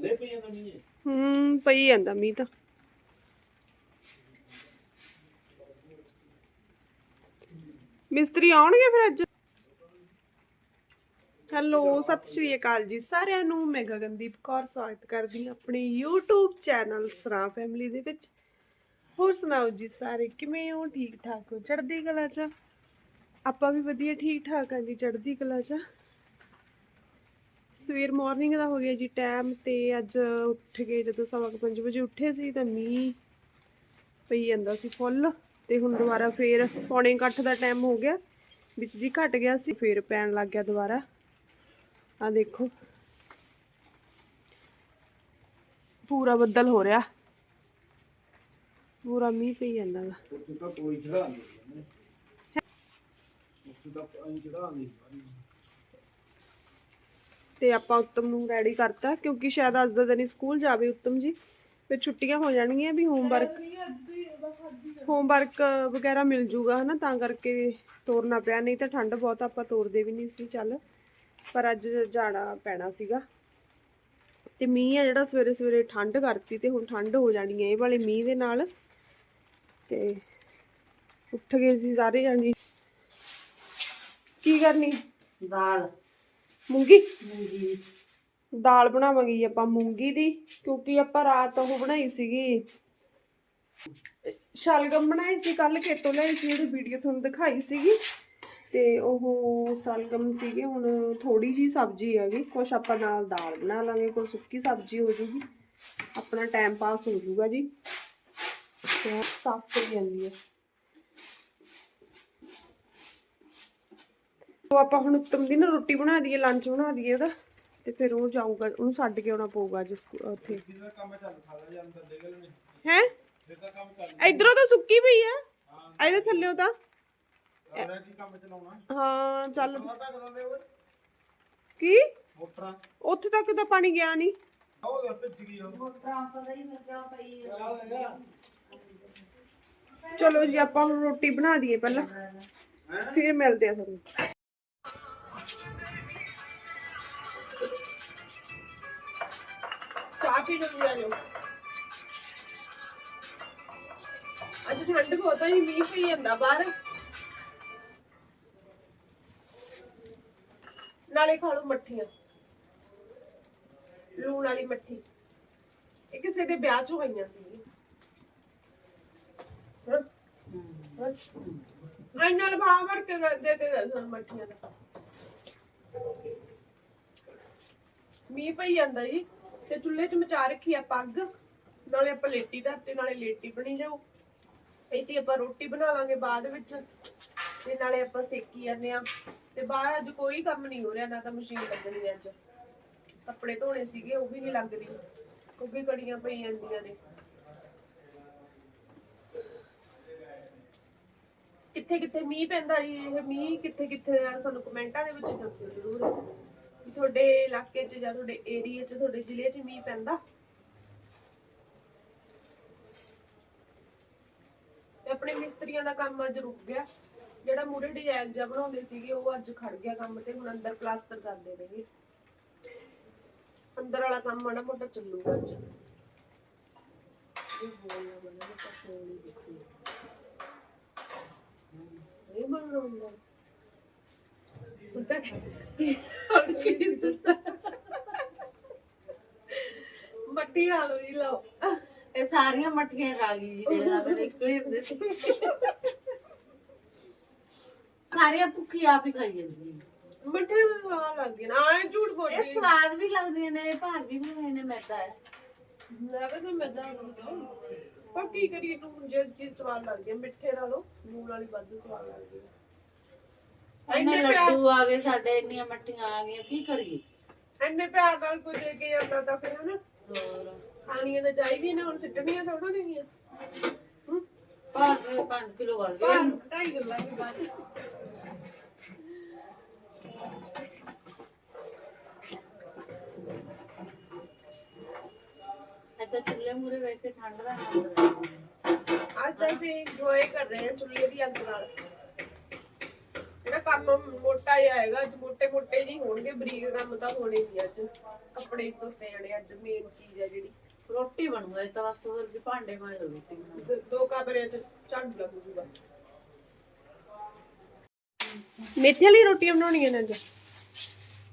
ਹਲੇ ਪਈ ਜਾਂਦਾ ਮੀਂਹ। ਹੂੰ, ਪਈ ਜਾਂਦਾ ਮੀਂਹ ਤਾਂ। ਮਿਸਤਰੀ ਆਉਣਗੇ ਫਿਰ ਅੱਜ? ਹੈਲੋ, ਸਤਿ ਸ਼੍ਰੀ ਅਕਾਲ ਜੀ ਸਾਰਿਆਂ ਨੂੰ, ਮੈਂ ਗਗਨਦੀਪ ਕੌਰ, ਸਵਾਗਤ ਕਰਦੀ ਹਾਂ ਆਪਣੇ YouTube ਚੈਨਲ ਸਰਾ ਫੈਮਿਲੀ ਦੇ ਵਿੱਚ। ਹੋਰ ਸੁਣਾਓ ਜੀ ਸਾਰੇ, ਕਿਵੇਂ ਹੋ? ਠੀਕ ਠਾਕ ਹੋ? ਚੜ੍ਹਦੀ ਕਲਾ 'ਚ ਆਪਾਂ ਵੀ ਵਧੀਆ ਠੀਕ ਠਾਕ ਹਾਂ ਜੀ, ਚੜ੍ਹਦੀ ਕਲਾ 'ਚ ਸਵੇਰ ਮਾਰਨਿੰਗ ਦਾ ਹੋ ਗਿਆ ਜੀ ਟਾਈਮ ਤੇ ਅੱਜ ਉੱਠ ਕੇ ਜਦੋਂ ਸਵਾ ਕੁ ਵਜੇ ਉੱਠੇ ਸੀ ਤਾਂ ਮੀਂਹ ਪਈ ਜਾਂਦਾ ਸੀ ਫੁੱਲ ਤੇ ਹੁਣ ਦੁਬਾਰਾ ਫੇਰ ਪੌਣੇ ਕੁ ਦਾ ਟਾਈਮ ਹੋ ਗਿਆ ਵਿੱਚ ਦੀ ਘਟ ਗਿਆ ਸੀ, ਫੇਰ ਪੈਣ ਲੱਗ ਗਿਆ ਦੁਬਾਰਾ। ਆ ਦੇਖੋ। ਪੂਰਾ ਬੱਦਲ ਹੋ ਰਿਹਾ। ਪੂਰਾ ਮੀਂਹ ਪਈ ਜਾਂਦਾ ਵਾ। ਉੱਥੇ ਤਾਂ ਕੋਈ ਚੜਾ ਨਹੀਂ। ਉੱਥੇ ਤਾਂ ਅਸੀਂ ਚੜਾ ਨਹੀਂ। ਤੇ ਆਪਾਂ ਉੱਤਮ ਨੂੰ ਰੈਡੀ ਕਰਤਾ, ਕਿਉਂਕਿ ਸ਼ਾਇਦ ਅੱਜ ਦਾ ਦਿਨ ਹੀ ਸਕੂਲ ਜਾਵੇ ਉੱਤਮ ਜੀ, ਫਿਰ ਛੁੱਟੀਆਂ ਹੋ ਜਾਣਗੀਆਂ ਵੀ ਹੋਮਵਰਕ ਹੋਮਵਰਕ ਵਗੈਰਾ ਮਿਲ ਜੂਗਾ ਹਨਾ, ਤਾਂ ਕਰਕੇ ਤੋਰਨਾ ਪਿਆ, ਨਹੀਂ ਤਾਂ ਠੰਡ ਬਹੁਤ ਆਪਾਂ ਤੋਰਦੇ ਵੀ ਨਹੀਂ ਸੀ, ਚੱਲ, ਪਰ ਅੱਜ ਜਾਣਾ ਪੈਣਾ ਸੀਗਾ। ਤੇ ਮੀਂਹ ਆ ਜਿਹੜਾ, ਸਵੇਰੇ ਸਵੇਰੇ ਠੰਡ ਕਰਤੀ ਤੇ ਹੁਣ ਠੰਡ ਹੋ ਜਾਣੀ ਹੈ, ਇਹ ਵਾਲੇ ਮੀਂਹ ਦੇ ਨਾਲ। ਤੇ ਉੱਠ ਗਏ ਸੀ ਸਾਰੇ ਜਾਣੇ। ਕੀ ਕਰਨੀ? ਦਾਲ। ਮੂੰਗੀ? ਮੂੰਗੀ ਦਾਲ ਬਣਾਵਾਂਗੇ ਆਪਾਂ ਮੂੰਗੀ ਦੀ ਕਿਉਂਕਿ ਆਪਾਂ ਰਾਤ ਉਹ ਬਣਾਈ ਸੀਗੀ। ਸ਼ਲਗਮ ਬਣਾਈ ਸੀ ਕੱਲ ਖੇਤੋਂ ਲਈ ਸੀ ਉਹਦੀ ਵੀਡੀਓ ਤੁਹਾਨੂੰ ਦਿਖਾਈ ਸੀਗੀ। ਤੇ ਉਹ ਸ਼ਲਗਮ ਸੀਗੇ ਹੁਣ ਥੋੜੀ ਜੀ ਸਬਜ਼ੀ ਹੈਗੀ ਕੁਛ ਆਪਾਂ ਨਾਲ ਦਾਲ ਬਣਾ ਲਾਂਗੇ ਕੋਈ ਸੁੱਕੀ ਸਬਜ਼ੀ ਹੋ ਜੂਗੀ। ਆਪਣਾ ਟਾਈਮ ਪਾਸ ਹੋ ਜੂਗਾ ਜੀ। ਸਾਫ਼ ਕਰੀ ਜਾਂਦੀ ਹੈ। ਉਹ ਆਪਾਂ ਹੁਣ ਉੱਤਮ ਦੀ ਨਾ ਰੋਟੀ ਬਣਾ ਦਈਏ ਲੰਚ ਬਣਾ ਦਈਏ ਉਹਦਾ ਤੇ ਫਿਰ ਉਹ ਜਾਊਗਾ ਉਹਨੂੰ ਛੱਡ ਕੇ ਆਉਣਾ ਪਊਗਾ ਜਿਸ ਉੱਥੇ। ਜਿਹਦਾ ਕੰਮ ਚੱਲ ਸਕਦਾ ਜਾਂ ਅੰਦਰ ਦੇ ਗਏ ਨੇ ਹੈ ਜਿਹਦਾ ਕੰਮ ਚੱਲ ਇਧਰੋਂ ਤਾਂ ਸੁੱਕੀ ਪਈ ਆ। ਇਹਦੇ ਥੱਲੇੋਂ ਤਾਂ। ਰਿਹਾ ਜੀ ਕੰਮ ਚਲਾਉਣਾ। ਹਾਂ ਚੱਲ। ਪਤਾ ਕਦਾਂ ਦੇ ਓਏ ਕੀ? ਮੋਟਰਾਂ ਉੱਥੇ ਤੱਕ ਤਾਂ ਪਾਣੀ ਗਿਆ ਨਹੀਂ। ਉਹ ਦੇ ਭਿੱਜ ਗਈ ਉਹ ਮੋਟਰਾਂ ਪਤਾ ਹੀ ਲੱਗਿਆ ਪਈ ਆ। ਚਲੋ ਜੀ। ਆਪਾਂ ਹੁਣ ਰੋਟੀ ਬਣਾ ਦਈਏ ਪਹਿਲਾਂ। ਫਿਰ ਮਿਲਦੇ ਆ ਤੁਹਾਨੂੰ। ਚਾਹ ਪੀ ਲਓ ਅੱਜ ਠੰਡ ਬਹੁਤ ਹੈ ਮੀਂਹ ਪਈ ਜਾਂਦਾ ਬਾਹਰ। ਨਾਲੇ ਖਾ ਲਓ ਮੱਠੀਆਂ। ਲੂਣ ਵਾਲੀ ਮੱਠੀ। ਇਹ ਕਿਸੇ ਦੇ ਵਿਆਹ ਚ ਹੋਈਆਂ ਸੀ। ਹਾਂ। ਨਾਲ ਭਾਅ ਭਰ ਕੇ ਦੇ ਦੇ ਦੇ ਮੱਠੀਆਂ ਦਾ। ਮੀਂਹ ਪਈ ਜਾਂਦਾ ਜੀ। ਤੇ ਚੁੱਲ੍ਹੇ 'ਚ ਮਚਾ ਰੱਖੀ ਆ ਪੱਗ, ਨਾਲੇ ਆਪਾਂ ਲੇਟੀ ਦਾ ਤੇ ਨਾਲੇ ਲੇਟੀ ਬਣੀ ਜਾਓ ਇੱਥੇ ਆਪਾਂ ਰੋਟੀ ਬਣਾ ਲਾਂਗੇ ਬਾਅਦ ਵਿੱਚ, ਤੇ ਨਾਲੇ ਆਪਾਂ ਸੇਕੀ ਜਾਂਦੇ ਆ। ਤੇ ਬਾਹਰ ਅੱਜ ਕੋਈ ਕੰਮ ਨਹੀਂ ਹੋ ਰਿਹਾ, ਨਾ ਤਾਂ ਮਸ਼ੀਨ ਲੱਗਣੀ ਅੱਜ। ਕੱਪੜੇ ਧੋਣੇ ਸੀਗੇ, ਉਹ ਵੀ ਨਹੀਂ ਲੱਗਦੀ। ਕਿਉਂਕਿ ਕੜੀਆਂ ਪਈ ਜਾਂਦੀਆਂ ਨੇ। ਕਿੱਥੇ ਕਿੱਥੇ ਮੀਂਹ ਪੈਂਦਾ ਜੀ, ਇਹ ਮੀਂਹ ਕਿੱਥੇ ਕਿੱਥੇ ਆ, ਸਾਨੂੰ ਕਮੈਂਟਾਂ ਦੇ ਵਿੱਚ ਦੱਸਿਓ ਜ਼ਰੂਰ। ਤੁਹਾਡੇ ਇਲਾਕੇ 'ਚ ਜਾਂ ਤੁਹਾਡੇ ਏਰੀਆ 'ਚ, ਤੁਹਾਡੇ ਜ਼ਿਲ੍ਹੇ 'ਚ ਮੀਂਹ ਪੈਂਦਾ? ਤੇ ਆਪਣੇ ਮਿਸਤਰੀਆਂ ਦਾ ਕੰਮ ਅੱਜ ਰੁਕ ਗਿਆ। ਜਿਹੜਾ ਮੂਰੇ ਡਿਜ਼ਾਈਨ ਜਿਹਾ ਬਣਾਉਂਦੇ ਸੀਗੇ, ਉਹ ਅੱਜ ਖੜ ਗਿਆ ਕੰਮ ਤੇ, ਹੁਣ ਅੰਦਰ ਪਲਾਸਟਰ ਕਰਦੇ ਨੇਗੇ ਅੰਦਰ ਵਾਲਾ ਕੰਮ ਮਾੜਾ ਮੋਟਾ ਚੱਲੂਗਾ ਅੱਜ। ਇਹ ਬੋਲਣਾ ਬਣਾ ਤਾਂ ਫੋਨ ਹੀ ਦੇਖੀ। ਇਹ ਬਣ ਰਿਹਾ ਪਤਾ ਕੀ ਹੋਰ ਕੀ ਦੱਸਾਂ ਮੱਟੀ ਹਾਲੋ ਜੀ ਲਓ ਇਹ ਸਾਰੀਆਂ ਮੱਠੀਆਂ ਖਾ ਗਈ ਜੀ ਦੇ ਨਾਲ ਨਿਕਲੇ ਹੁੰਦੇ। ਸੀ ਸਾਰੀਆਂ ਭੁੱਖੀ ਆਪ ਹੀ ਖਾਈ ਜਾਂਦੀ ਮੱਠੇ ਨੂੰ ਸਵਾਦ ਲੱਗਦੀ ਨਾ ਆਏ ਝੂਠ ਇਹ ਬੋਲਦੀ ਸਵਾਦ ਵੀ ਲੱਗਦੀਆਂ ਨੇ ਭਾਰ ਵੀ ਹੁੰਦੇ ਨੇ ਮੈਦਾ ਹੈ। ਮੈਂ ਕਹਿੰਦਾ ਮੈਂ ਤਾਂ ਪਰ ਕੀ ਕਰੀਏ ਨੂੰ ਜੇ ਚੀਜ਼ ਸਵਾਦ ਲੱਗਦੀ ਹੈ ਮਿੱਠੇ ਨਾਲੋਂ ਨੂਣ ਵਾਲੀ ਵੱਧ ਸਵਾਦ ਲੱਗਦੀ ਹੈ। ਇੰਨੇ ਲੱਡੂ ਆ ਗਏ ਸਾਡੇ ਇੰਨੀਆਂ ਮੱਠੀਆਂ ਆ ਗਈਆਂ ਕੀ ਕਰੀਏ? ਇੰਨੇ ਪਿਆਰ ਨਾਲ ਕੋਈ ਦੇ ਕੇ ਜਾਂਦਾ ਤਾਂ ਫਿਰ ਹਨਾ। ਹੋਰ। ਖਾਣੀਆਂ ਤਾਂ ਚਾਹੀਦੀਆਂ ਨੇ ਹੁਣ ਸਿੱਟਣੀਆਂ ਥੋੜਾ ਨੇਗੀਆਂ ਹੂੰ? ਭਾਰ 5 ਕਿਲੋ ਵੱਧ ਗਿਆ। ਢਾਈ ਗੱਲਾਂ ਵੀ ਬਾਅਦ ਚ। ਇੱਥੇ ਚੁੱਲ੍ਹੇ ਮੂਰੇ ਬੈਠ ਕੇ ਠੰਡ ਦਾ ਆਨੰਦ ਲੈਂਦੇ ਅੱਜ ਤਾਂ ਅਸੀਂ ਇੰਜੋਏ ਕਰ ਰਹੇ ਹਾਂ ਚੁੱਲ੍ਹੇ ਦੀ ਅੱਗ ਨਾਲ। ਜਿਹੜਾ ਕੰਮ ਮੋਟਾ ਜਿਹਾ ਹੈਗਾ ਅੱਜ ਮੋਟੇ ਮੋਟੇ ਜਿਹੇ ਹੋਣਗੇ ਬਰੀਕ ਕੰਮ ਤਾਂ ਹੋਣੇ ਨਹੀਂ ਅੱਜ। ਕੱਪੜੇ ਧੋਤੇ ਜਾਣੇ ਅੱਜ ਮੇਨ ਚੀਜ਼ ਹੈ ਜਿਹੜੀ। ਰੋਟੀ ਬਣੂਗਾ ਇਹ ਤਾਂ ਬਸ ਹੋਰ ਵੀ ਭਾਂਡੇ ਮਾਰ ਰੋਟੀ ਬਣਾਉਣੀ। ਦ- ਦੋ ਕਮਰਿਆਂ ਚ ਝੰਡ ਲੱਗੂਗਾ। ਮੇਥੀ ਵਾਲੀ ਰੋਟੀਆਂ ਬਣਾਉਣੀਆਂ ਨੇ ਅੱਜ?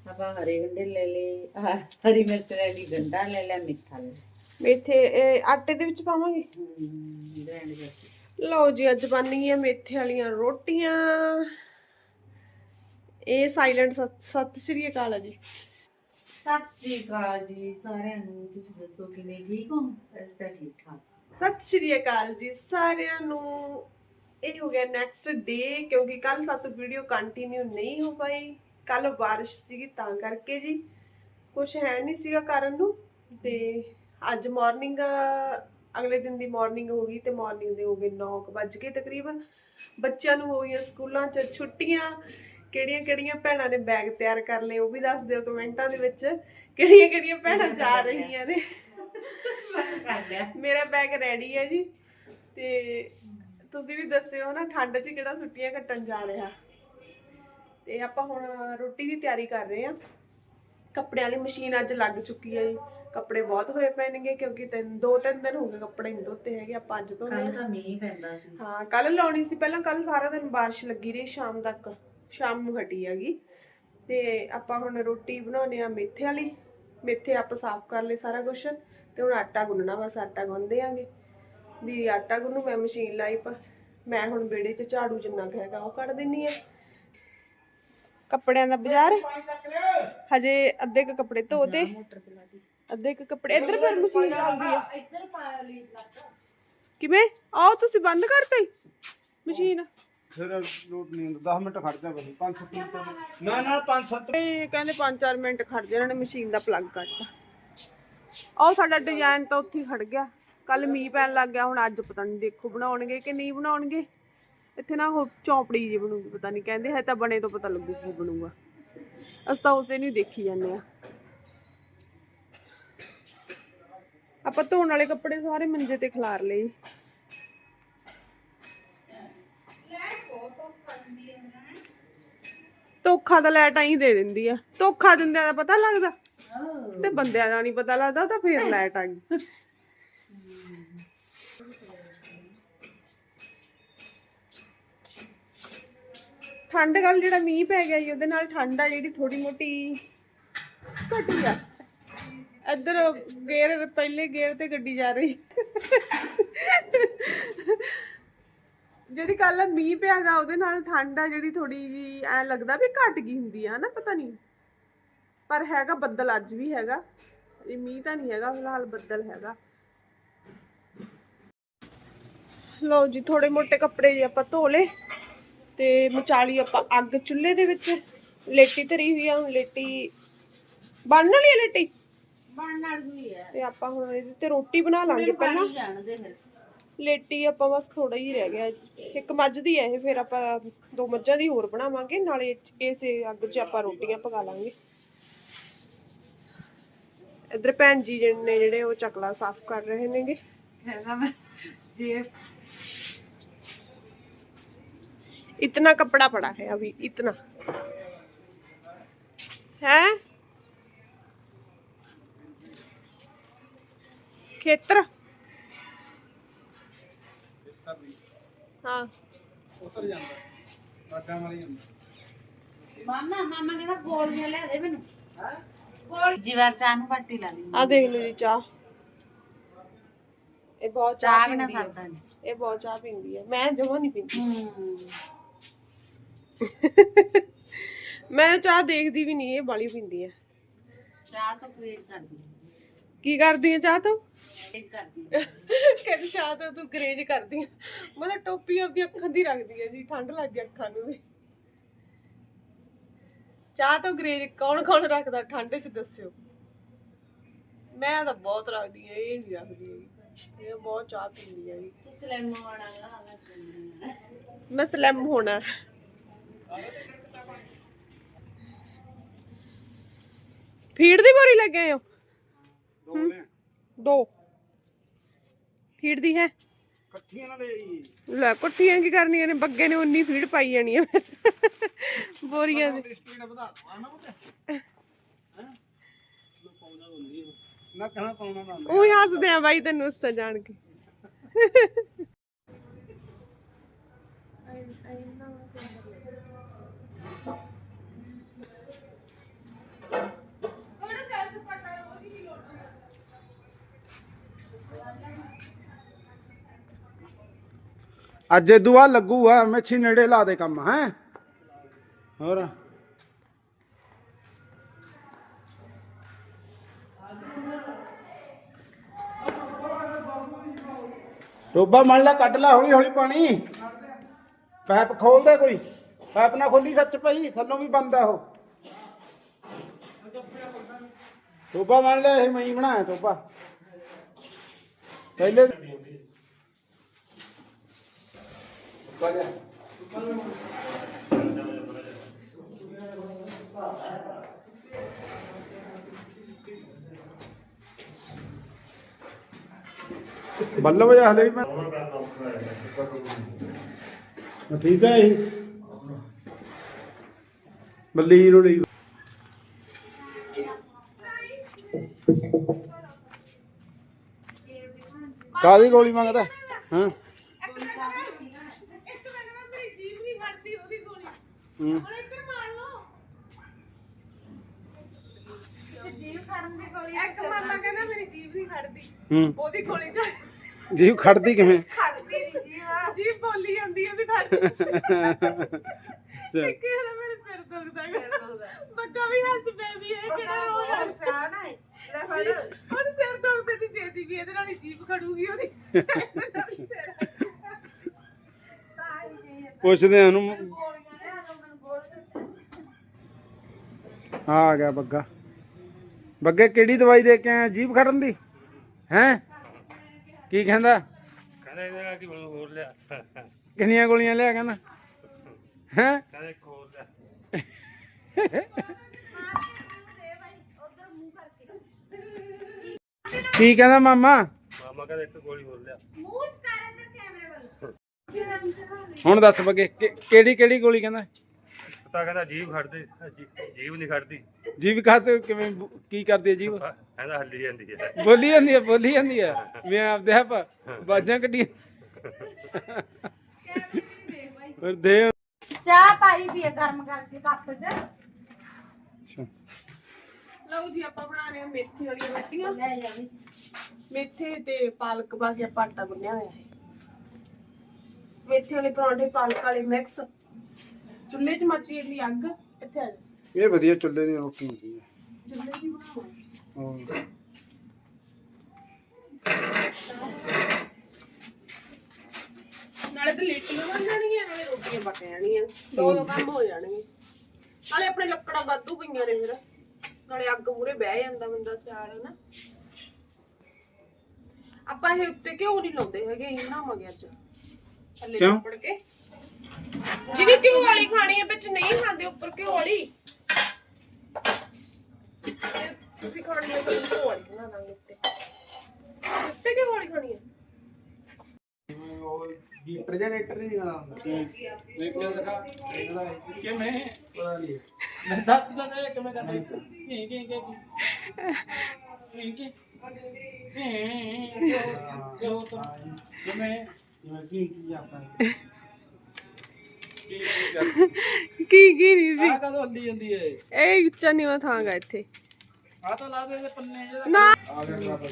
ਆਪਾਂ ਹਰੇ ਗੰਡੇ ਲੈ ਲਏ ਆਹ, ਹਰੀ ਮਿਰਚ ਲੈ ਲਈ ਗੰਡਾ ਲੈ ਲਿਆ ਮਿੱਠਾ ਲੈ ਲਿਆ। ਮੇਥੇ ਇਹ ਆਟੇ ਦੇ ਵਿੱਚ ਪਾਵਾਂਗੇ? ਗ੍ਰੈਂਡ ਕਰਕੇ ਲਓ ਜੀ ਅੱਜ ਬਣ ਗਈਆਂ ਮੇਥੇ ਵਾਲੀਆਂ ਰੋਟੀਆਂ। ਇਹ ਸਾਇਲੈਂਟ ਸਤਿ ਸ਼੍ਰੀ ਅਕਾਲ ਆ ਜੀ। ਸਤਿ ਸ੍ਰੀ ਅਕਾਲ ਜੀ ਸਾਰਿਆਂ ਨੂੰ ਤੁਸੀਂ ਦੱਸੋ ਕਿਵੇਂ ਠੀਕ ਹੋ? ਅਸੀਂ ਤਾਂ ਠੀਕ ਠਾਕ। ਸਤਿ ਸ਼੍ਰੀ ਅਕਾਲ ਜੀ ਸਾਰਿਆਂ ਨੂੰ ਇਹ ਹੋ ਗਿਆ ਨੈਕਸਟ ਡੇ ਕਿਉਂਕਿ ਕੱਲ ਸਾਤੋਂ ਵੀਡੀਓ ਕੰਟੀਨਿਊ ਨਹੀਂ ਹੋ ਪਾਈ। ਕੱਲ ਬਾਰਿਸ਼ ਸੀਗੀ ਤਾਂ ਕਰਕੇ ਜੀ। ਕੁਝ ਹੈ ਨਹੀਂ ਸੀਗਾ ਕਾਰਨ ਨੂੰ ਤੇ ਅੱਜ ਮਾਰਨਿੰਗ ਅਗਲੇ ਦਿਨ ਦੀ ਮਾਰਨਿੰਗ ਹੋ ਗਈ ਤੇ ਮਾਰਨਿੰਗ ਦੇ ਹੋ ਗਏ 9 ਵੱਜ ਤਕਰੀਬਨ। ਬੱਚਿਆਂ ਨੂੰ ਹੋ ਗਈਆਂ ਸਕੂਲਾਂ 'ਚ ਛੁੱਟੀਆਂ ਕਿਹੜੀਆਂ ਕਿਹੜੀਆਂ ਭੈਣਾਂ ਨੇ ਬੈਗ ਤਿਆਰ ਕਰ ਲਏ ਉਹ ਵੀ ਦੱਸ ਦਿਓ ਕਮੈਂਟਾਂ ਦੇ ਵਿੱਚ ਕਿਹੜੀਆਂ ਕਿਹੜੀਆਂ ਭੈਣਾਂ ਜਾ ਰਹੀਆਂ ਨੇ। ਕਰ ਲਿਆ ਮੇਰਾ ਬੈਗ ਰੈਡੀ ਹੈ ਜੀ ਤੇ ਤੁਸੀਂ ਵੀ ਦੱਸਿਓ ਨਾ ਠੰਡ 'ਚ ਕਿਹੜਾ ਛੁੱਟੀਆਂ ਕੱਟਣ ਜਾ ਰਿਹਾ। ਤੇ ਆਪਾਂ ਹੁਣ ਰੋਟੀ ਦੀ ਤਿਆਰੀ ਕਰ ਰਹੇ ਹਾਂ। ਕੱਪੜਿਆਂ ਵਾਲੀ ਮਸ਼ੀਨ ਅੱਜ ਲੱਗ ਚੁੱਕੀ ਹੈ ਜੀ। ਕੱਪੜੇ ਬਹੁਤ ਹੋਏ ਪਏ ਨੇਗੇ ਕਿਉਂਕਿ ਤਿੰਨ ਦੋ ਤਿੰਨ ਦਿਨ ਹੋ ਗਏ ਕੱਪੜੇ ਨਹੀਂ ਧੋਤੇ ਹੈਗੇ ਆਪਾਂ ਅੱਜ ਧੋਣੇ ਕੱਲ ਆ ਤਾਂ ਮੀਂਹ ਪੈਂਦਾ ਸੀ। ਹਾਂ ਕੱਲ ਲਾਉਣੀ ਸੀ ਪਹਿਲਾਂ ਕੱਲ ਸਾਰਾ ਦਿਨ ਬਾਰਿਸ਼ ਲੱਗੀ ਰਹੀ ਸ਼ਾਮ ਤੱਕ। ਸ਼ਾਮ ਨੂੰ ਹਟੀ ਹੈਗੀ। ਤੇ ਆਪਾਂ ਹੁਣ ਰੋਟੀ ਬਣਾਉਣੇ ਆ ਮੇਥੇ ਵਾਲੀ। ਮੇਥੇ ਆਪਾਂ ਸਾਫ਼ ਕਰ ਲਏ ਸਾਰਾ ਕੁਝ ਤੇ ਹੁਣ ਆਟਾ ਗੁੰਨਣਾ ਬਸ ਆਟਾ ਗੁੰਨਦੇ ਆਂਗੇ। ਵੀ ਆਟਾ ਗੁੰਨੂ ਮੈਂ ਮਸ਼ੀਨ ਲਾਈ ਪਰ ਮੈਂ ਹੁਣ ਵਿਹੜੇ 'ਚ ਝਾੜੂ ਜਿੰਨਾ ਕੁ ਹੈਗਾ ਉਹ ਕੱਢ ਦਿੰਨੀ ਆ। ਕੱਪੜਿਆਂ ਦਾ ਬਾਜ਼ਾਰ? ਹਜੇ ਅੱਧੇ ਕੁ ਕੱਪੜੇ ਧੋਤੇ ਅੱਧੇ ਕੁ ਕੱਪੜੇ ਇੱਧਰ ਫਿਰ ਮਸ਼ੀਨ ਚੱਲਦੀ ਆ। ਇੱਧਰ ਕਿਵੇਂ? ਆਓ ਤੁਸੀਂ ਬੰਦ ਕਰਤਾ ਮਸ਼ੀਨ। ਫਿਰ ਲੋਟ ਨਹੀਂ ਹੁੰਦਾ 10 ਮਿੰਟ ਖੜ ਜਾ ਬਸ 5-7 ਮਿੰਟ। ਨਾ ਨਾ 5-7 ਇਹ ਕਹਿੰਦੇ 5-4 ਮਿੰਟ ਖੜ ਜਾ ਇਹਨਾਂ ਨੇ ਮਸ਼ੀਨ ਦਾ ਪਲੱਗ ਕੱਟਤਾ ਆਹ ਸਾਡਾ ਡਿਜ਼ਾਈਨ ਤਾਂ ਉੱਥੇ ਹੀ ਖੜ ਗਿਆ। ਕੱਲ ਮੀਂਹ ਪੈਣ ਲੱਗ ਗਿਆ ਹੁਣ ਅੱਜ ਪਤਾ ਨਹੀਂ ਦੇਖੋ ਬਣਾਉਣਗੇ ਕਿ ਨਹੀਂ ਬਣਾਉਣਗੇ। ਇੱਥੇ ਨਾ ਉਹ ਚੌਪੜੀ ਜੀ ਬਣੂਗੀ ਪਤਾ ਨਹੀਂ ਕਹਿੰਦੇ ਹੈ ਤਾਂ ਬਣੇ ਤੋਂ ਪਤਾ ਲੱਗੂ ਕੀ ਬਣੂਗਾ। ਅਸੀਂ ਤਾਂ ਉਸੇ ਨੂੰ ਦੇਖੀ ਜਾਂਦੇ ਆ ਆਪਾਂ ਧੋਣ ਵਾਲੇ ਕੱਪੜੇ ਸਾਰੇ ਮੰਜੇ ਤੇ ਖਿਲਾਰ ਲਏ। ਧੋਖਾ ਤਾਂ ਲੈਟ ਆਈ ਦੇ ਦਿੰਦੀ ਆ। ਧੋਖਾ ਦਿੰਦਿਆਂ ਦਾ ਪਤਾ ਲੱਗਦਾ। ਤੇ ਬੰਦਿਆਂ ਦਾ ਨਹੀਂ ਪਤਾ ਲੱਗਦਾ ਤਾਂ ਫੇਰ ਲਾਈਟ ਆ ਗਈ ਠੰਡ ਗੱਲ ਜਿਹੜਾ ਮੀਂਹ ਪੈ ਗਿਆ ਜੀ ਉਹਦੇ ਨਾਲ ਠੰਡ ਆ ਜਿਹੜੀ ਥੋੜੀ ਮੋਟੀ ਘਟੀ ਆ। ਇੱਧਰ ਗੇਅਰ, ਪਹਿਲੇ ਗੇਅਰ ਤੇ ਗੱਡੀ ਜਾ ਰਹੀ। ਜਿਹੜੀ ਕੱਲ ਮੀਂਹ ਪਿਆਗਾ ਉਹਦੇ ਨਾਲ ਠੰਡ ਆ ਜਿਹੜੀ ਥੋੜੀ ਜੀ ਐ ਲੱਗਦਾ ਵੀ ਘਟ ਗਈ ਹੁੰਦੀ ਆ ਨਾ ਪਤਾ ਨਹੀਂ। ਪਰ ਹੈਗਾ ਬੱਦਲ ਅੱਜ ਵੀ ਹੈਗਾ। ਇਹ ਮੀਂਹ ਤਾਂ ਨਹੀਂ ਹੈਗਾ ਫਿਲਹਾਲ ਬੱਦਲ ਹੈਗਾ। ਲਓ ਜੀ ਥੋੜੇ ਮੋਟੇ ਕੱਪੜੇ ਜੀ ਆਪਾਂ ਧੋ ਲਏ ਤੇ ਮਚਾਲੀ ਆਪਾਂ ਅੱਗ ਚੁੱਲ੍ਹੇ ਦੇ ਵਿੱਚ ਲੇਟੀ ਧਰੀ ਹੋਈ ਆ ਹੁਣ ਲੇਟੀ ਬਣਨ ਵਾਲੀ ਆ ਲੇਟੀ? ਬਣਨ ਵਾਲੀ ਹੈ ਤੇ ਆਪਾਂ ਹੁਣ ਇਹਦੇ ਤੇ ਰੋਟੀ ਬਣਾ ਲਾਂਗੇ ਪਹਿਲਾਂ। ਪਾਣੀ ਫਿਰ। ਲੇਟੀ ਆਪਾਂ ਬਸ ਥੋੜਾ ਹੀ ਰਹਿ ਗਿਆ ਇੱਕ ਮੱਝ ਦੀ ਹੈ ਇਹ ਫਿਰ ਆਪਾਂ ਦੋ ਮੱਝਾਂ ਦੀ ਹੋਰ ਬਣਾਵਾਂਗੇ ਨਾਲੇ ਇਹ- ਇਸੇ ਅੱਗ 'ਚ ਆਪਾਂ ਰੋਟੀਆਂ ਪਕਾ ਲਾਂਗੇ ਇਧਰ ਭੈਣ ਜੀ ਜਿਹੜੇ ਨੇ ਜਿਹੜੇ ਉਹ ਚਕਲਾ ਸਾਫ਼ ਕਰ ਰਹੇ ਨੇਗੇ ਹੈਗਾ ਮੈਂ ਜੇ इतना कपड़ा पड़ा है अभी इतना है खेतर ਬਹੁਤ ਚਾਹ ਪੀਂਦੀ ਹੈ। ਮੈਂ ਜਮਾ ਨਹੀਂ ਪੀਂਦੀ। ਮੈਂ ਚਾਹ ਦੇਖਦੀ ਵੀ ਨਹੀਂ ਇਹ ਬਾਲੀ ਪੀਂਦੀ ਹੈ। ਚਾਹ ਤਾਂ ਪਰੇਜ ਕੀ ਕਰਦੀ ਹੈ ਚਾਹ ਤੋਂ? ਕ੍ਰੇਜ਼ ਕਰਦੀ ਕਹਿੰਦੀ ਚਾਹ ਤਾਂ ਤੂੰ ਗਰੇਜ ਕਰਦੀ ਆ। ਮੈਂ ਤਾਂ ਟੋਪੀ ਆਪਦੀ ਅੱਖਾਂ ਦੀ ਰੱਖਦੀ ਆ ਜੀ ਠੰਡ ਲੱਗ ਗਈ ਅੱਖਾਂ ਨੂੰ ਵੀ। ਚਾਹ ਤੋਂ ਗਰੇਜ ਕੌਣ ਕੌਣ ਰੱਖਦਾ ਠੰਡ 'ਚ ਦੱਸਿਓ। ਮੈਂ ਤਾਂ ਬਹੁਤ ਰੱਖਦੀ ਆ ਇਹ ਨਹੀਂ ਰੱਖਦੀ ਹੈਗੀ। ਇਹ ਬਹੁਤ ਚਾਹ ਪੀਂਦੀ ਆ ਜੀ। ਤੂੰ ਸਲਿਮ ਹੋਣਾ ਹੈ ਮੈਂ ਸਲਿਮ ਹੋਣਾ ਮੈਂ ਸਲੈਮ ਹੋਣਾ। ਫੀਡ ਦੀ ਬੋਰੀ ਲੱਗੇ ਆਏ ਹੋ ਦੋ ਨੇ। ਦੋ। ਫੀਡ ਦੀ ਹੈ? ਇਕੱਠੀਆਂ ਨਾਲੇ ਲੈ ਕੀ ਕਰਨੀਆਂ ਨੇ? ਬੱਗੇ ਨੇ ਉਨੀ ਫੀਡ ਪਾਈ ਜਾਣੀ ਆ। ਬੋਰੀਆਂ ਦੀ। ਸਪੀਡ ਵਧਾ ਦਵਾ ਨਾ ਉਹਦੇ ਹੈ ਨਾ ਕਹਿਣਾ ਪਾਉਣਾ ਨਾ ਉਹੀ ਹੱਸਦੇ ਆ ਬਾਈ ਤੈਨੂੰ ਉਸ ਤੋਂ ਜਾਣ ਕੇ। ਅੱਜ ਇਹ ਦੁਆ ਲੱਗੂ ਆ, ਮੱਛੀ ਨੇੜੇ ਲਾ ਦੇ ਕੰਮ, ਹੈ? ਹੋਰ? ਟੋਬਾ ਮੰਨ ਲੈ, ਕੱਢ ਲੈ ਹੌਲੀ ਹੌਲੀ ਪਾਣੀ। ਪੈਪ ਖੋਲ ਦੇ ਕੋਈ। ਪੈਪ ਨਾ ਖੋਲੀ, ਸੱਚ ਪਈ ਥੱਲੋਂ ਵੀ ਬੰਦ ਆ ਉਹ। ਟੋਬਾ ਮੰਨ ਲੈ, ਇਹ ਮੈਂ ਬਣਾਇਆ ਟੋਬਾ। ਪਹਿਲੇ ਬੱਲਬ ਜਾ ਹਲੇ ਵੀ ਮੈਂ ਠੀਕ ਹੈ ਇਹ ਬੱਲੀ ਨੂੰ ਲਈ ਕਾਦੀ ਗੋਲੀ ਮੰਗਦਾ? ਹਾਂ? ਹੂੰ। ਇੱਕ ਮਾਮਾ ਕਹਿੰਦਾ ਮੇਰੀ ਜੀਭ ਨਹੀਂ ਖੜਦੀ। ਹੂੰ। ਉਹਦੀ ਗੋਲੀ ਚ ਜੀਵ ਖੜਦੀ ਕਿਵੇਂ? ਖੜਦੀ। ਨਹੀਂ ਜੀਭ ਜੀਭ ਬੋਲੀ ਜਾਂਦੀ ਹੈ ਵੀ ਖੜਦੀ। ਇੱਕ ਇਹਦਾ ਮੇਰੇ ਸਿਰ ਦੁਖਦਾ ਹੈ ਬੱਗਾ ਵੀ ਹੱਸ ਪਿਆ ਵੀ ਇਹ ਕਿਹੜਾ ਹੋਇਆ ਸਿਆਣਾ ਹੈ। ਲੈ ਫੜ। ਹੁਣ ਸਿਰ ਦੁਖਦੇ ਦੀ ਦੇਦੀ ਵੀ ਇਹਦੇ ਨਾਲ ਹੀ ਜੀਭ ਖੜੂਗੀ ਉਹਦੀ। ਇਹਦੇ ਨਾਲ ਹੀ ਸਿਰ। ਪੁੱਛਦੇ ਆ ਉਹਨੂੰ ਗੋਲੀਆਂ ਲਿਆ ਦੋ ਮੈਨੂੰ ਗੋਲ ਆ ਗਿਆ ਬੱਗਾ। ਬੱਗੇ ਕਿਹੜੀ ਦਵਾਈ ਦੇ ਕੇ ਆਇਆ? ਜੀਭ ਖੜਨ ਦੀ? ਹੈ? ਕੀ ਕਹਿੰਦਾ? ਕਹਿੰਦਾ ਇਹਦਾ ਕਿ ਮੈਨੂੰ ਹੋਰ ਲਿਆ। ਕਿੰਨੀਆਂ ਗੋਲੀਆਂ ਲਿਆ ਕਹਿੰਦਾ? ਹੈ? ਕਹਿੰਦਾ ਇੱਕ ਹੋਰ ਲਿਆ। ਕੀ ਕਹਿੰਦਾ ਮਾਮਾ? ਮਾਮਾ ਕਹਿੰਦਾ ਇੱਕ ਗੋਲੀ ਹੋਰ ਲਿਆ। ਹੁਣ ਦੱਸ ਬੱਗੇ ਕਿਹੜੀ ਕਿਹੜੀ ਗੋਲੀ ਕਹਿੰਦਾ? ਪਤਾ ਕਹਿੰਦਾ ਜੀਭ ਖੜਦੀ ਜੀਭ ਨਹੀਂ ਖੜਦੀ। ਜੀਭ ਖਾਤੇ ਕਿਵੇਂ ਬ- ਕੀ ਕਰਦੀ ਹੈ ਆਹ, ਕਹਿੰਦਾ ਹੱਲੀ ਜਾਂਦੀ ਹੈ। ਬੋਲੀ ਜਾਂਦੀ ਹੈ ਬੋਲੀ ਜਾਂਦੀ ਹੈ। ਮੈਂ ਆਪਦੇ ਆਪ ਬਾਜਾਂ ਕੱਢੀਆਂ। ਫਿਰ ਦੇ। ਚਾਹ ਪਾਈ ਵੀ ਹੈ ਗਰਮ ਕਰਕੇ ਕੱਪ 'ਚ। ਲਓ ਜੀ ਆਪਾਂ ਬਣਾ ਰਹੇ ਹਾਂ ਮੇਥੀ ਵਾਲੀਆਂ ਰੋਟੀਆਂ। ਲੈ ਜਾਵੀ ਮੇਥੇ ਤੇ ਪਾਲਕ ਪਾ ਕੇ ਆਪਾਂ ਆਟਾ ਗੁੰਨਿਆ ਹੋਇਆ ਹੈ। ਮੇਥੇ ਵਾਲੇ ਪਰੌਂਠੇ ਪਾਲਕ ਵਾਲੇ ਮਿਕਸ। ਚੁੱਲ੍ਹੇ 'ਚ ਮੱਚੀ ਜਾਂਦੀ ਅੱਗ ਇੱਥੇ ਆ ਜਾ। ਇਹ ਵਧੀਆ ਚੁੱਲ੍ਹੇ ਦੀ ਰੋਟੀ ਹੁੰਦੀ ਹੈ। ਚੁੱਲ੍ਹੇ 'ਚ ਹੀ ਬਣਾਵਾਂਗੇ ਹੋਰ। ਨਾਲੇ ਤਾਂ ਲੇਟੀਆਂ ਬਣ ਜਾਣਗੀਆਂ ਨਾਲੇ ਰੋਟੀਆਂ ਪੱਕ ਜਾਣਗੀਆਂ ਦੋ ਦੋ ਕੰਮ ਹੋ ਜਾਣਗੇ। ਨਾਲੇ ਆਪਣੇ ਲੱਕੜਾਂ ਵਾਧੂ ਪਈਆਂ ਨੇ ਫਿਰ। ਨਾਲੇ ਅੱਗ ਮੂਰੇ ਬਹਿ ਜਾਂਦਾ ਬੰਦਾ ਸਿਆਲ ਹੈ ਨਾ ਆਪਾਂ ਇਹ ਉੱਤੇ ਘਿਓ ਨਹੀਂ ਲਾਉਂਦੇ ਹੈਗੇ ਇਹ ਬਣਾਵਾਂਗੇ ਅੱਜ। ਥੱਲੇ ਕਿਉਂ? ਚੱਪੜ ਕੇ ਜਿਹਦੀ ਘਿਓ ਵਾਲੀ ਖਾਣੀ ਹੈ ਵਿੱਚ ਨਹੀਂ ਖਾਂਦੇ ਉੱਪਰ ਘਿਓ ਵਾਲੀ। ਜੇ ਤੁਸੀਂ ਖਾਣੀ ਹੈ ਤਾਂ ਘਿਓ ਵਾਲੀ ਬਣਾ ਦਾਂਗੇ ਉੱਤੇ। ਉੱਤੇ ਘਿਓ ਵਾਲੀ ਖਾਣੀ ਹੈ ਹੀਟਰ ਜਨਰੇਟਰ ਨਹੀਂ ਹੁੰਦਾ। ਦੇਖ ਕੇ ਦਿਖਾ ਕਿਵੇਂ? ਪਤਾ ਨਹੀਂ। ਮੈਂ ਦੱਸ ਤਾਂ ਦੇ ਕਿਵੇਂ ਕਰਨਾ ਕੀ ਕੀ ਕੀ ਕੀ ਕੀ ਤਾਂ? ਕਿਵੇਂ? ਜਿਵੇਂ ਕੀ ਕੀ ਆਪਾਂ ਕੀ ਕੀ ਕਰ ਕੀ ਕੀ ਨਹੀਂ ਸੀ? ਆ ਕਦੋਂ ਹੱਲੀ ਜਾਂਦੀ ਏ? ਇਹ ਉੱਚਾ ਨੀਵਾਂ ਥਾਂ ਗਾ ਇੱਥੇ। ਆ ਤਾਂ ਲਾ ਦੇ ਦੇ ਪੰਨੇ ਜਿਹਦਾ ਨਾ। ਆ ਗਿਆ ਬਰਾਬਰ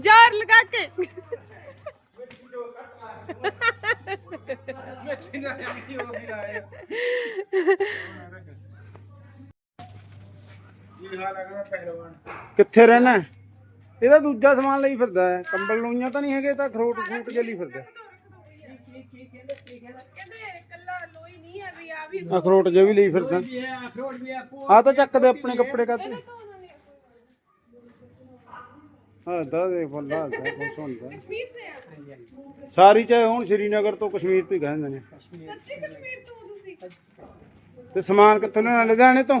ਜ਼ਾਰ ਲਗਾ ਕੇ। ਮੈਂ ਨਹੀਂ ਹੋ ਲੱਗਦਾ ਪਹਿਲਵਾਨ। ਕਿੱਥੇ ਰਹਿਣਾ ਇਹਦਾ ਦੂਜਾ ਸਮਾਨ ਲਈ ਫਿਰਦਾ ਹੈ। ਕੰਬਲ ਲੋਈਆਂ ਤਾਂ ਨਹੀਂ ਹੈਗੇ ਇਹ ਤਾਂ ਖਰੋਟ ਖੂਟ ਜੇ ਲਈ ਫਿਰਦਾ ਕਹਿੰਦੇ ਕੱਲਾ ਲੋਈ ਨਹੀਂ ਹੈ ਵੀ ਆ ਵੀ ਅਖਰੋਟ ਜੇ ਵੀ ਲਈ ਫਿਰਦਾ। ਆ ਤਾਂ ਚੱਕਦੇ ਆਪਣੇ ਕੱਪੜੇ ਕਾ ਹਾਂ ਦਾ ਦੇ ਫੁੱਲਾ ਦਾ ਕੁਛ ਹੁੰਦਾ ਕਸ਼ਮੀਰ ਸੇ ਆ? ਸਾਰੀ ਚਾਹੇ ਹੁਣ ਸ਼੍ਰੀਨਗਰ ਤੋਂ ਕਸ਼ਮੀਰ ਤੋਂ ਹੀ ਕਹਿੰਦੇ ਨੇ। ਸੱਚੀ ਕਸ਼ਮੀਰ ਤੋਂ ਹੋ ਤੁਸੀਂ? ਤੇ ਸਮਾਨ ਕਿੱਥੋਂ ਲੈਣਾ ਲੁਧਿਆਣੇ ਤੋਂ?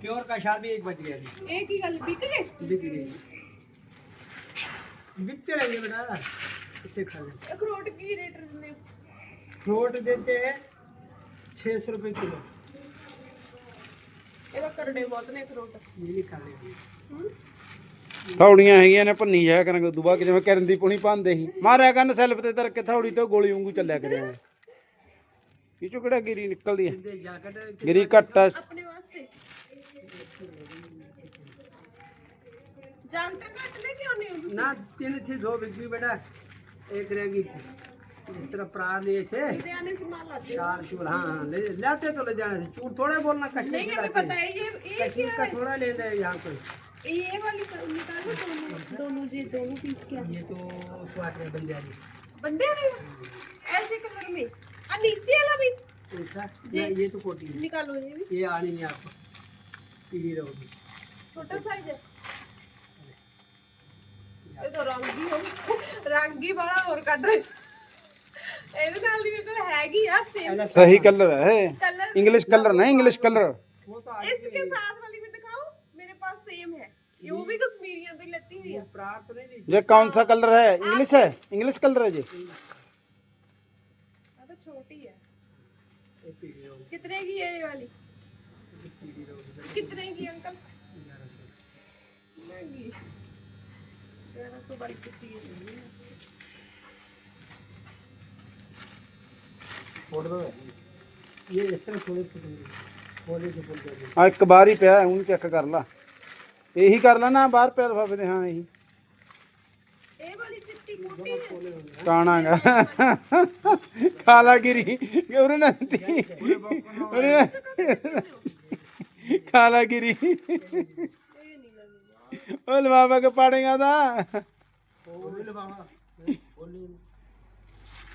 प्योर का शाल भी एक बच गया जी ਇਹ ਕੀ ਗੱਲ ਵਿਕ ਗਏ बिक गई बिकते रहेंगे बेटा कितने खा लें ਅਖਰੋਟ ਕੀ ਰੇਟ ਨੇ फ्रूट देते हैं छः सौ रुपये किलो ਇਹਦਾ ਕਰੜੇ ਬਹੁਤ ਨੇ ਅਖਰੋਟ ये भी खा लेंगे ਹੂੰ ਥੌੜੀਆਂ ਹੈਗੀਆਂ ਨੇ ਭੰਨੀ ਜਾਇਆ ਕਰਾਂਗੇ ਦੁਬਾ ਕਿ ਜਿਵੇਂ ਕਰਨ ਦੀ ਪੁਣੀ ਪਾਉਂਦੇ ਸੀ ਮਾਰਿਆ ਕੰਨ ਸੈਲਫ ਤੇ ਤਰ ਕੇ ਥੌੜੀ ਤੋਂ ਗੋਲੀ ਵਾਂਗੂ ਚੱਲਿਆ ਕਰਿਆ ਇਹ ਚੋਂ ਕਿਹੜਾ ਗਿਰੀ ਨਿਕਲਦੀ ਹੈ ये जैकेट ਗਿਰੀ ਘੱਟ ਆ ਆਪਣੇ ਵਾਸਤੇ जानते तो क्यों नहीं ना तीन थी दो बिग बेटा एक रहेगी तरह प्रार लिए थे। चार चूल हाँ, हाँ ले तो ले जाने से। चूल थोड़ा बोलना नहीं हमें पता है ये एक थोड़ा ले ले यहाँ ये वाली तो निकालो दोनों। दोनों जी दोनों पीस क्या? ये तो ऐसे कलर में। नीचे वाला भी। ये तो कोटी निकालो ये भी। ये आनी नहीं आपको। पीली रहोगी छोटा साइज है ਇਹ ਤਾਂ ਰੰਗ ਹੀ ਹੋ ਰੰਗ ਹੀ ਬੜਾ ਹੋਰ ਕੱਢ ਰਹੇ ਇਹਦੇ ਨਾਲ ਦੀ ਮੇਰੇ ਕੋਲ ਹੈਗੀ ਆ ਸੇਮ ਸਹੀ ਕਲਰ ਹੈ कलर ਇੰਗਲਿਸ਼ ਕਲਰ ਨਾ ਇੰਗਲਿਸ਼ ਕਲਰ वो तो आगे इसके साथ वाली में दिखाओ मेरे पास सेम है ये वो भी कश्मीरियों से लेती हुई है प्रार तो नहीं ली ये कौन सा कलर है इंग्लिश है इंग्लिश कलर है जी हाँ तो छोटी है ये पीली रहोगी कितने की है ये वाली ये पीली रहोगी कितने की अंकल ग्यारह सौ महंगी ग्यारह सौ बाईस की चाहिए फोड़ दो ये इस तरह थोड़े फूटेंगे खोले के फूल जाएंगे ਆ ਇੱਕ ਬਾਹਰ ਹੀ ਪਿਆ ਉਹਨੂੰ ਚੈੱਕ ਕਰ ਲਾ ਇਹੀ ਕਰ ਲੈ ਨਾ ਬਾਹਰ ਪਿਆ ਲਫਾਫੇ ਦੇ ਹਾਂ ਇਹੀ ये वाली चिट्टी मोटी है ਕਾਣਾਗਾ ਕਾਲਾਗਿਰੀ ਉਰੇ ਨੰਤੀ ਉਰੇ ਕਾਲਾਗਿਰੀ काला गिरी ओ लवावा के पाड़ेगा था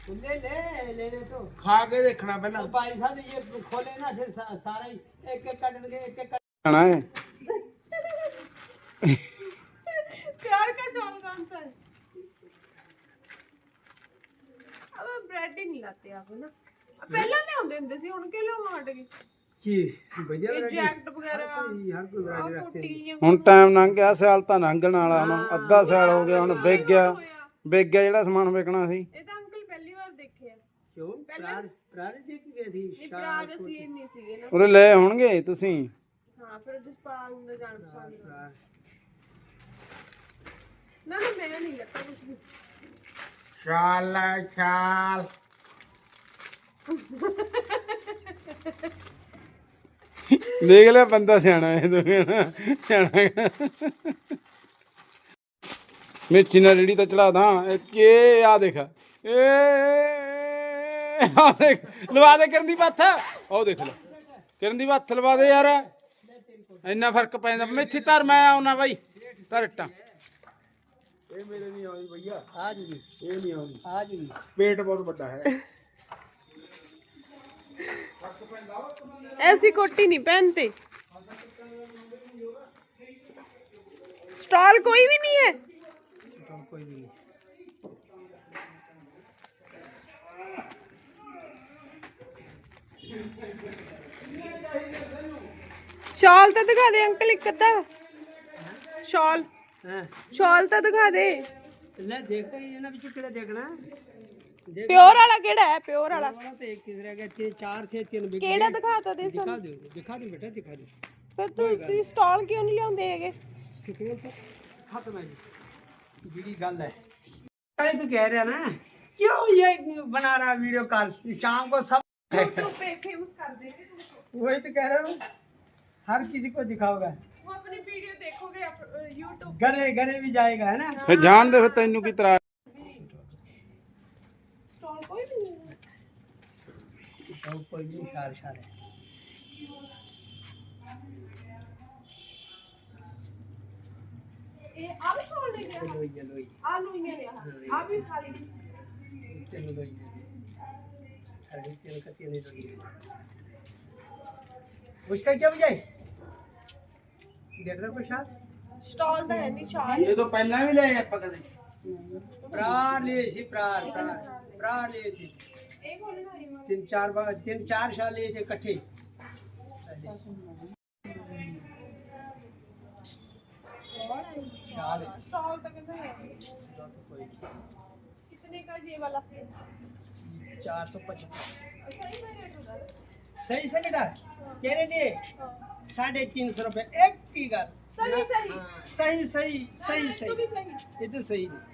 ले ले ले ले तो ਖਾ ਕੇ ਦੇਖਣਾ ਪਹਿਲਾਂ ਉਹ भाई साहब ये खोले ना फिर सा- सारा ही एक एक कटन के एक एक कट खाना है प्यार का शॉल कौन सा है अब ब्रेड ही नहीं लाते आप ना ਪਹਿਲਾਂ ਲਿਆਉਂਦੇ ਹੁੰਦੇ ਸੀ ਹੁਣ ਕਿਉਂ ਲਿਆਉਣ ਹਟ ਗਏ ਹੁਣ ਟਾਈਮ ਲੰਘ ਗਿਆ ਸਿਆਲ ਤਾਂ ਲੰਘਣ ਵਾਲਾ ਨਾ ਅੱਧਾ ਸਿਆਲ ਹੋ ਗਿਆ ਹੁਣ ਵਿਕ ਗਿਆ। ਹੋਇਆ। ਗਿਆ ਜਿਹੜਾ ਸਮਾਨ ਵੇਖਣਾ ਸੀ। ਇਹ ਲੈ ਹੋਣਗੇ ਤੁਸੀਂ? ਹਾਂ ਫਿਰ ਜਸਪਾਲ ਨੂੰ ਜਾਣ ਪਛਾਣ ਨਾ ਨਾ ਮੈਂ ਨਹੀਂ ਲੱਤਾ ਕੁਝ ਵੀ। ਸ਼ਾਲ ਸ਼ਾਲ ਦੇਖ ਲੈ ਬੰਦਾ ਸਿਆਣਾ ਹੈ ਤੂੰ ਸਿਆਣਾ ਮੈਂ ਚੀਨਾ ਰੇੜੀ ਤਾਂ ਚੜਾ ਦਾਂ। ਇਹ ਆ ਦੇਖ। ਏ ਆ ਦੇਖ। ਲਵਾ ਦੇ ਕਰਨ ਦੀ ਬਾਤ ਉਹ ਦੇਖ ਲੈ। ਕਰਨ ਦੀ ਬਾਤ ਲਵਾ ਦੇ ਯਾਰ। ਇੰਨਾ ਫ਼ਰਕ ਪੈਂਦਾ ਮੇਥੀ ਧਰ ਮੈਂ ਆਉਣਾ ਬਾਈ। ਸਰਟਾਂ ਇਹ ਮੇਰੇ ਨਹੀਂ ਆਉਣੀ ਭਈਆ। ਆ ਜੀ ਇਹ ਨਹੀਂ ਆਉਣੀ। ਆ ਜੀ। ਪੇਟ ਬਹੁਤ ਵੱਡਾ ਹੈ। ऐसी कोटी नहीं पहनते। स्टॉल कोई भी नहीं है। कोई भी नहीं शॉल तो दिखा दे अंकल एक अद्धा शॉल। हाँ। शॉल तो दिखा दे। देखना ਪਿਓਰ ਵਾਲਾ ਕਿਹੜਾ ਹੈ? ਪਿਓਰ ਵਾਲਾ। ਵਾਲਾ तो एक किस ਕਿਹੜਾ गए। ਦਿਖਾਤਾ ਦੇ ਦਿਖਾ दो दिखा दो बेटा ਫਿਰ ਤੁਸੀਂ ਤੁਸੀਂ ਸਟਾਲ ਕਿਉਂ ਨਹੀਂ ਲਿਆਉਂਦੇ ਹੈਗੇ? ਸਿੱਕੇ ਤੋਂ ਖਤਮ ਹੈ ਜੀ। ਜਿਹੜੀ ਗੱਲ ਹੈ। ਕਾਹੇ ਤੂੰ ਕਹਿ ਰਿਹਾ ਨਾ ਕਿਉਂ ਇਹ ਬਣਾ ਰਹਾ ਵੀਡੀਓ ਕਾਲ ਸ਼ਾਮ को सब तो पे फेमस कर देंगे तुमको वही तो कह ਤੈਨੂੰ तो कोई भी शार शार है ਇਹ ਆ ਵੀ ਖਾਣ ਲੈ ਗਿਆ ਲੋਈ ਲੋਈ ਆ ਲੂਈਆਂ ਨੇ ਆ ਵੀ ਖਾ ਲਈ ਤੈਨੂੰ ਲੋਈ ਅਰੇ ਤੈਨੂੰ ਕਤੀ ਨਹੀਂ ਲੋਈ उसका क्या बजाय देख रहे हो प्रसाद ਸਟਾਲ ਦਾ ਹੈ ਨਹੀਂ ਸ਼ਾਲ ਇਹ ਤੋਂ ਪਹਿਲਾਂ ਵੀ ਲਏ ਆਪਾਂ ਕਦੇ प्रार लिए थी प्रार प्रार प्रार लिए थी ਇਹ ਕੋਲ ਨਹੀਂ तीन चार बार तीन चार साल इकट्ठे है। है। कितने का ये वाला चार सौ पचपन। सही सही सही से बेटा कह रहे थे साढ़े तीन सौ रुपए एक की गल। सही सही। हाँ, सही सही सही तू भी सही। सही ये तो सही नहीं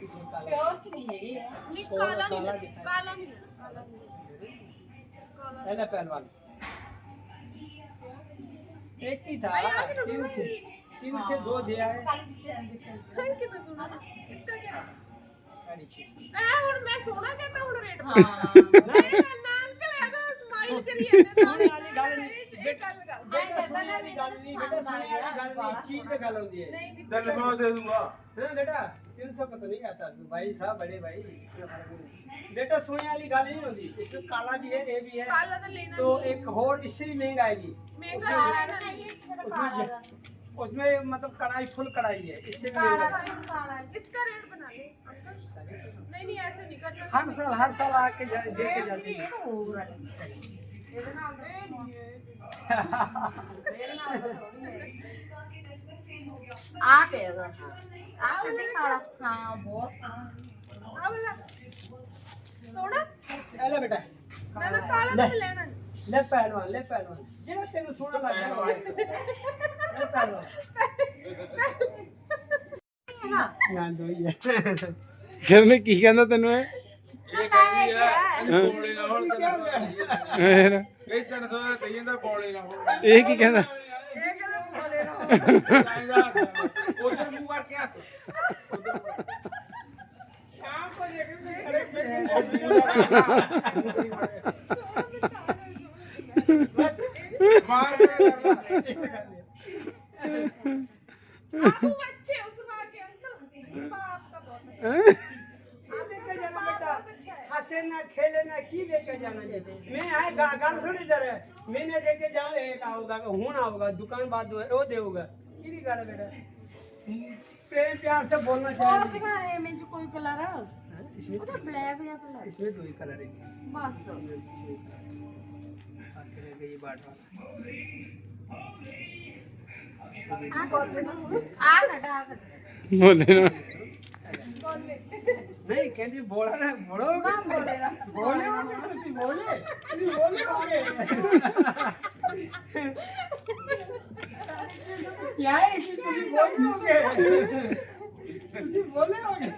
इसमें काला ਪਿਓਰ ਚ ਨਹੀਂ ਹੈਗੀ ਆ नहीं थोड़ा काला काला नहीं दिखाई। काला नहीं काला नहीं काला पहला पहलवान एक ही था भाई, आगे तो तीन सुनो। थे तीन थे दो दिया है कितना सोना इसका क्या साढ़े छह सौ ਐ ਹੁਣ ਮੈਂ ਸੋਨਾ ਕਹਿੰਦਾ ਹੁਣ ਰੇਟ ਹਾਂ ਮੇਰੇ ਨਾਲ ਅੰਕਲ ਇਹਦਾ ਸਮਾਈਲ ਕਰੀ ਜਾਂਦੇ सोने वाली गल नहीं ਇਹ ਗੱਲ ਕਰ बेटा सोने वाली गल नहीं बेटा सोने वाली गल दे दूंगा हाँ बेटा तीन सौ का तो नहीं आता तू भाई साहब बड़े भाई बेटा सोने वाली गाल नहीं होती इसमें काला भी है ये भी है तो एक और इससे भी महंगा आएगी उसमें मतलब कढ़ाई फुल कढ़ाई है इससे भी इसका रेट बना ले नहीं नहीं ऐसे नहीं कर हर साल हर साल आके देख के जाते हैं ਆ ਪਏਗਾ ਆ ਕੱਢੀ ਕਾਲਾ ਹਾਂ ਬਹੁਤ ਸੋਹਣਾ ਆ ਵਾਲਾ ਸੋਹਣਾ ਇਹ ਲੈ ਬੇਟਾ ਨਾ ਨਾ ਕਾਲਾ ਨਹੀਂ ਲੈਣਾ ਲੈ ਪਹਿਲਵਾਨ ਲੈ ਪਹਿਲਵਾਨ ਜਿਹੜਾ ਤੈਨੂੰ ਸੋਹਣਾ ਲੱਗਦਾ ਉਹ ਲੈ ਪਹਿਲਵਾਨ ਕੀ ਕਹਿੰਦਾ ਤੈਨੂੰ ਬੋਲੇ ਨਾ ਹੁਣ ਫੇਰ? ਇਹ ਤਣ ਤੋਂ ਕਹੀ ਜਾਂਦਾ ਬੋਲੇ ਨਾ ਹੁਣ। ਇਹ ਕੀ ਕਹਿੰਦਾ? ਇਹ ਕਹਿੰਦਾ ਬੋਲੇ ਨਾ ਉਧਰ ਮੂੰਹ ਕਰਕੇ ਹੱਸ। ਸ਼ਾਮ ਕੋ ਜੇ ਕਿ ਬਸ ਮਾਰ ਕੇ ਕਰਨਾ ਆਪੂ ਬੱਚੇ ਉਸ ਮਾਰ ਕੇ ਅੰਕਲ ਬਾਪ ਦਾ ਬਹੁਤ हसे ना खेले ना की लेके जाना जे? मैं आए गाल सुन इधर है मैंने देखे जाओ एक आओगा हूँ आओगा दुकान बाद वो देगा की भी गाल बेटा? प्रेम प्यार से बोलना चाहिए। और दिखा रहे हैं मुझे कोई कलर है। हाँ, इसमें तो ब्लैक या कलर? इसमें दो ही कलर है। बस। ये बात आ कॉल आ कटा आ कटा बोल देना बोल ले ਨਹੀਂ ਕਹਿੰਦੀ ਬੋਲਾ ਨਾ ਬੋਲੋ ਬੋਲੇ ਹੋ ਗਏ ਤੁਸੀਂ ਬੋਲੇ। ਨਹੀਂ ਬੋਲੇ ਹੋ ਗਏ ਯਾਰ ਇਹ ਤੁਸੀਂ ਬੋਲੇ ਹੋ ਗਏ ਤੁਸੀਂ ਬੋਲੇ ਹੋ ਗਏ